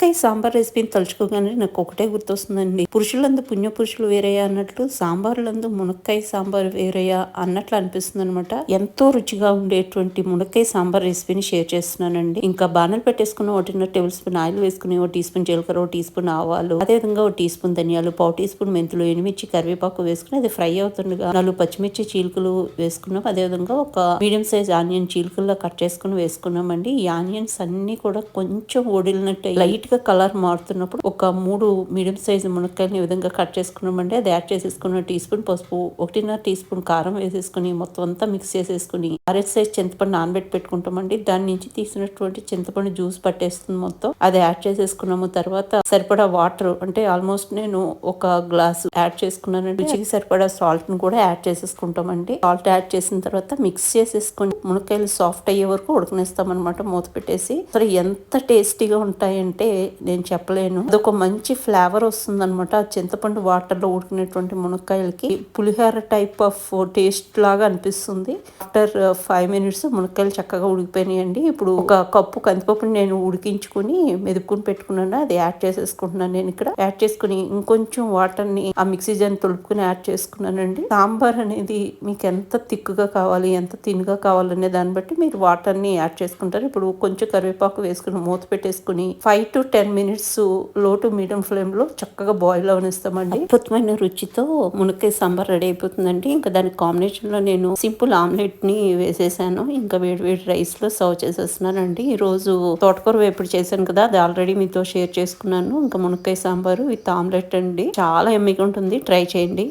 మునక్కాయ సాంబార్ రెసిపీని తలుచుకోగానే నాకు ఒకటే గుర్తొస్తుందండి. పురుషులందు పుణ్య పురుషులు వేరయ్యా అన్నట్లు సాంబార్లందు మునక్కాయ సాంబార్ వేరయ్యా అన్నట్లు అనిపిస్తుంది అనమాట ఎంతో రుచిగా ఉండేటువంటి మునక్కాయ సాంబార్ రెసిపీని షేర్ చేస్తున్నానండి. ఇంకా బాణలు పెట్టేసుకున్న ఒకటిన్నర టేబుల్ స్పూన్ ఆయిల్ వేసుకుని ఒక టీ స్పూన్ జీలకర్ర ఒక టీ స్పూన్ ఆవాలు అదేవిధంగా ఒక టీ స్పూన్ ధనియాలు పావు టీ స్పూన్ మెంతులు ఎండుమిర్చి కరివేపాకు వేసుకుని అది ఫ్రై అవుతుండగా నాలుగు పచ్చిమిర్చి చీలికలు వేసుకున్నాం. అదేవిధంగా ఒక మీడియం సైజ్ ఆనియన్ చీలికల్లో కట్ చేసుకుని వేసుకున్నామండి. ఈ ఆనియన్స్ అన్ని కూడా కొంచెం ఒడిలినట్టు లైట్ లైట్గా కలర్ మారుతున్నప్పుడు ఒక మూడు మీడియం సైజు మునక్కాయలు ఈ విధంగా కట్ చేసుకున్నామండి. అది యాడ్ చేసేసుకున్న టీ స్పూన్ పసుపు ఒకటిన్నర టీ స్పూన్ కారం వేసేసుకుని మొత్తం అంతా మిక్స్ చేసేసుకుని అరెట్ సైజ్ చింతపండు నానబెట్టి పెట్టుకుంటామండి. దాని నుంచి తీసినటువంటి చింతపండు జ్యూస్ పట్టేస్తుంది మొత్తం. అది యాడ్ చేసేసుకున్నాము. తర్వాత సరిపడా వాటర్ అంటే ఆల్మోస్ట్ నేను ఒక గ్లాస్ యాడ్ చేసుకున్నానండి. రుచికి సరిపడా సాల్ట్ను కూడా యాడ్ చేసేసుకుంటామండి. సాల్ట్ యాడ్ చేసిన తర్వాత మిక్స్ చేసేసుకుని మునక్కాయలు సాఫ్ట్ అయ్యే వరకు ఉడకనేస్తాం అనమాట మూత పెట్టేసి. అసలు ఎంత టేస్టీగా ఉంటాయంటే నేను చెప్పలేను. అదొక మంచి ఫ్లేవర్ వస్తుంది అనమాట చింతపండు వాటర్లో ఉడికినటువంటి మునక్కాయలకి. పులిహోర టైప్ ఆఫ్ టేస్ట్ లాగా అనిపిస్తుంది. ఆఫ్టర్ ఫైవ్ మినిట్స్ మునక్కాయలు చక్కగా ఉడికిపోయినాయండి. ఇప్పుడు ఒక కప్పు కందిపప్పుని నేను ఉడికించుకుని మెదుపుకుని పెట్టుకున్నాను. అది యాడ్ చేసేసుకుంటున్నాను నేను ఇక్కడ. యాడ్ చేసుకుని ఇంకొంచెం వాటర్ని ఆ మిక్సీ జాన్ తొలుపుకుని యాడ్ చేసుకున్నానండి. సాంబార్ అనేది మీకు ఎంత థిక్గా కావాలి ఎంత తిన్గా కావాలనే దాన్ని బట్టి మీరు వాటర్ని యాడ్ చేసుకుంటారు. ఇప్పుడు కొంచెం కరివేపాకు వేసుకుని మూత పెట్టేసుకుని ఫైవ్ టు టెన్ మినిట్స్లో టు మీడియం ఫ్లేమ్లో చక్కగా బాయిల్ అవనిస్తామండి. అద్భుతమైన రుచితో మునక్కాయ సాంబార్ రెడీ అయిపోతుందండి. ఇంకా దాని కాంబినేషన్లో నేను సింపుల్ ఆమ్లెట్ని వేసేసాను. ఇంకా వేడి వేడి రైస్లో సర్వ్ చేసేస్తున్నానండి. ఈ రోజు తోటకూర వేపుడు చేశాను కదా అది ఆల్రెడీ మీతో షేర్ చేసుకున్నాను. ఇంకా మునక్కాయ సాంబారు విత్ ఆమ్లెట్ అండి. చాలా ఎమ్మిగా ఉంటుంది. ట్రై చేయండి.